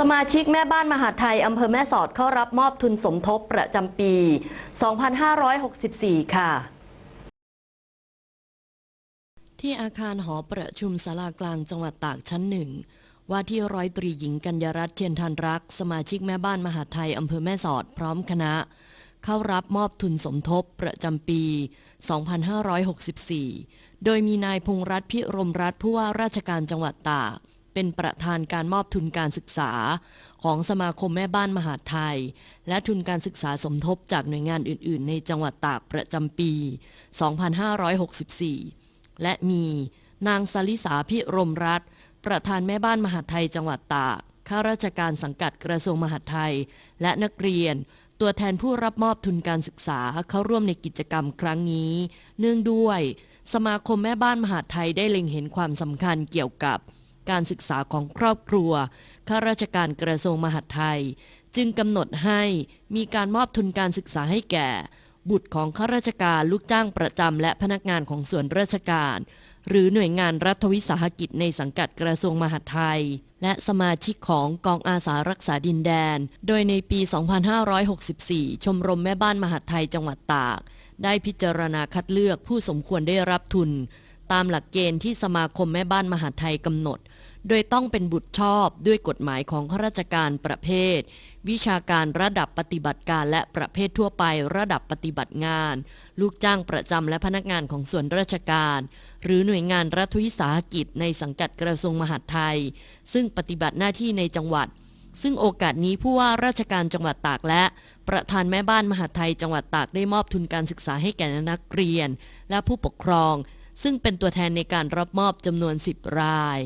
สมาชิกแม่บ้านมหาดไทยอำเภอแม่สอดเข้ารับมอบทุนสมทบประจำปี 2564 ค่ะ ที่อาคารหอประชุมศาลากลางจังหวัดตากชั้นหนึ่ง ว่าที่ร้อยตรีหญิงกัญญารัตน์เทียนทันรัก สมาชิกแม่บ้านมหาดไทยอำเภอแม่สอดพร้อมคณะ เข้ารับมอบทุนสมทบประจำปี 2564 โดยมีนายพงษ์รัตน์พิรมรัตน์ผู้ว่าราชการจังหวัดตาก เป็นประธานการมอบทุนการศึกษา ของสมาคมแม่บ้านมหาไทย และทุนการศึกษาสมทบจากหน่วยงานอื่น ๆ ในจังหวัดตากประจำปี 2564 และมีนางสลิสาพิรมรัตประธานแม่บ้านมหาไทยจังหวัดตากข้าราชการสังกัดกระทรวงมหาดไทย และนักเรียน ตัวแทนผู้รับมอบทุนการศึกษาเข้าร่วมในกิจกรรมครั้งนี้ เนื่องด้วย สมาคมแม่บ้านมหาดไทยได้เล็งเห็นความสำคัญเกี่ยวกับ การศึกษาของครอบครัว ข้าราชการกระทรวงมหาดไทย จึงกำหนดให้มีการมอบทุนการศึกษาให้แก่ บุตรของข้าราชการลูกจ้างประจำและพนักงานของส่วนราชการ หรือหน่วยงานรัฐวิสาหกิจในสังกัดกระทรวงมหาดไทย และสมาชิกของกองอาสารักษาดินแดน โดยในปี 2564 ชมรมแม่บ้านมหาดไทยจังหวัดตาก ได้พิจารณาคัดเลือกผู้สมควรได้รับทุนตามหลักเกณฑ์ที่สมาคมแม่บ้านมหาดไทยกำหนด โดยต้องเป็นบุตรชอบด้วยกฎหมายของข้าราชการประเภท วิชาการระดับปฏิบัติการและประเภททั่วไประดับปฏิบัติงาน ลูกจ้างประจำและพนักงานของส่วนราชการ หรือหน่วยงานรัฐวิสาหกิจในสังกัดกระทรวงมหาดไทย ซึ่งปฏิบัติหน้าที่ในจังหวัด ซึ่งโอกาสนี้ผู้ว่าราชการจังหวัดตากและประธานแม่บ้านมหาดไทยจังหวัดตากได้มอบทุนการศึกษาให้แก่นักเรียน และผู้ปกครอง ซึ่งเป็นตัวแทนในการรับมอบจำนวน 10 ราย